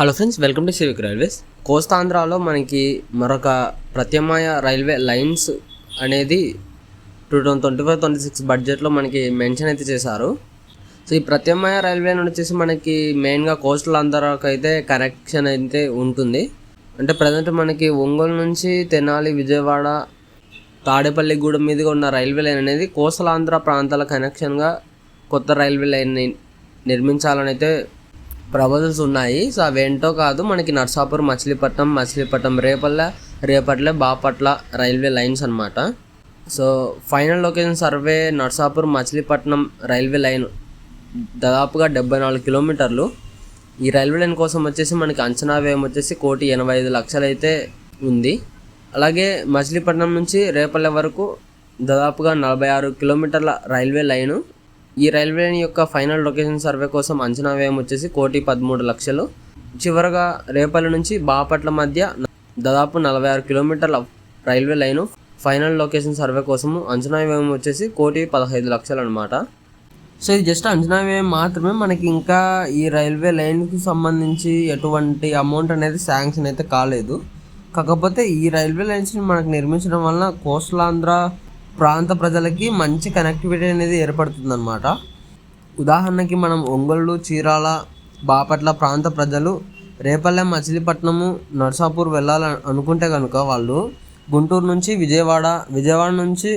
Hello friends welcome to civic railways కోస్తాంధ్రాలో మనకి మరొక ప్రత్యామ్నాయ రైల్వే లైన్స్ అనేది two thousand twenty five twenty six బడ్జెట్లో మనకి మెన్షన్ అయితే చేశారు. సో ఈ ప్రత్యామ్నాయ రైల్వే నుండి వచ్చేసి మనకి మెయిన్గా కోస్టల్ ఆంధ్రాకి అయితే కనెక్షన్ అయితే ఉంటుంది. అంటే ప్రజెంట్ మనకి ఒంగోలు నుంచి తెనాలి విజయవాడ తాడేపల్లిగూడెం మీదుగా ఉన్న రైల్వే లైన్ అనేది కోస్టల్ ఆంధ్ర ప్రాంతాల కనెక్షన్గా కొత్త రైల్వే లైన్ని నిర్మించాలని అయితే ప్రపోజల్స్ ఉన్నాయి. సో అవేంటో కాదు. మనకి నర్సాపూర్ మచిలీపట్నం మచిలీపట్నం రేపల్ల రేపట్ల బాపట్ల రైల్వే లైన్స్ అనమాట so final location survey Narsapur Machilipatnam railway line. దాదాపుగా డెబ్బై నాలుగు కిలోమీటర్లు. ఈ రైల్వే లైన్ కోసం వచ్చేసి మనకి అంచనా వ్యయం వచ్చేసి కోటి ఎనభై ఐదు లక్షలు అయితే ఉంది. అలాగే మచిలీపట్నం నుంచి రేపల్లె వరకు దాదాపుగా నలభై ఆరు కిలోమీటర్ల రైల్వే లైను ఈ రైల్వే లైన్ యొక్క ఫైనల్ లొకేషన్ సర్వే కోసం అంచనా వ్యయం వచ్చేసి కోటి పదమూడు లక్షలు. చివరగా రేపల్లి నుంచి బాపట్ల మధ్య దాదాపు నలభై ఆరు కిలోమీటర్ల railway line final location survey కోసము అంచనా వ్యయం వచ్చేసి కోటి పదహైదు లక్షలు అనమాట సో ఇది జస్ట్ అంచనా వ్యయం మాత్రమే. మనకి ఇంకా ఈ రైల్వే లైన్కి సంబంధించి ఎటువంటి అమౌంట్ అనేది శాంక్షన్ అయితే కాలేదు. కాకపోతే ఈ రైల్వే లైన్స్ని మనకు నిర్మించడం వలన కోస్టల్ ఆంధ్ర ప్రాంత ప్రజలకి మంచి కనెక్టివిటీ అనేది ఏర్పడుతుంది అనమాట ఉదాహరణకి మనం ఒంగోలు చీరాల బాపట్ల ప్రాంత ప్రజలు రేపల్లె మచిలీపట్నము నర్సాపూర్ వెళ్ళాలని అనుకుంటే కనుక వాళ్ళు గుంటూరు నుంచి విజయవాడ విజయవాడ నుంచి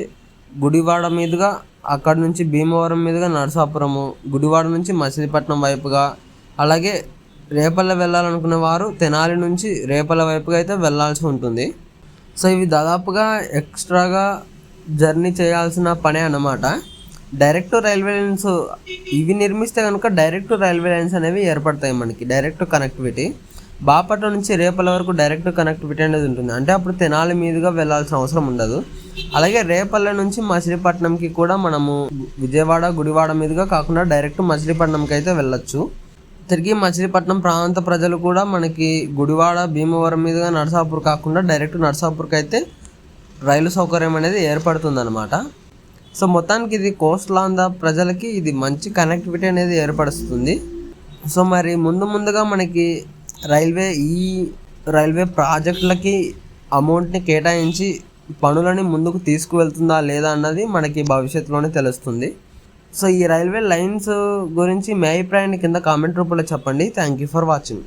గుడివాడ మీదుగా అక్కడ నుంచి భీమవరం మీదుగా నరసాపురము గుడివాడ నుంచి మచిలీపట్నం వైపుగా అలాగే రేపల్లె వెళ్ళాలనుకునే వారు తెనాలి నుంచి రేపల్లె వైపుగా అయితే వెళ్ళాల్సి ఉంటుంది. సో ఇవి దాదాపుగా ఎక్స్ట్రాగా జర్నీ చేయాల్సిన పనే అన్నమాట. డైరెక్ట్ రైల్వే లైన్స్ ఇవి నిర్మిస్తే కనుక డైరెక్ట్ రైల్వే లైన్స్ అనేవి ఏర్పడతాయి మనకి. డైరెక్ట్ కనెక్టివిటీ బాపట్ల నుంచి రేపల వరకు డైరెక్ట్ కనెక్టివిటీ అనేది ఉంటుంది. అంటే అప్పుడు తెనాలి మీదుగా వెళ్ళాల్సిన అవసరం ఉండదు. అలాగే రేపల్లె నుంచి మచిలీపట్నంకి కూడా మనము విజయవాడ గుడివాడ మీదుగా కాకుండా డైరెక్ట్ మచిలీపట్నంకి అయితే వెళ్ళొచ్చు. తిరిగి మచిలీపట్నం ప్రాంత ప్రజలు కూడా మనకి గుడివాడ భీమవరం మీదుగా నరసాపూర్ కాకుండా డైరెక్ట్ నరసాపూర్కి అయితే రైలు సౌకర్యం అనేది ఏర్పడుతుందన్నమాట. సో మొత్తానికి ఇది కోస్టల్ ఆంధ్ర ప్రజలకి ఇది మంచి కనెక్టివిటీ అనేది ఏర్పరుస్తుంది. సో మరి ముందు ముందుగా మనకి రైల్వే ఈ రైల్వే ప్రాజెక్టులకి అమౌంట్ని కేటాయించి పనులని ముందుకు తీసుకువెళ్తుందా లేదా అన్నది మనకి భవిష్యత్తులోనే తెలుస్తుంది. సో ఈ రైల్వే లైన్స్ గురించి మీ అభిప్రాయాన్ని కింద కామెంట్ రూపంలో చెప్పండి. Thank you for watching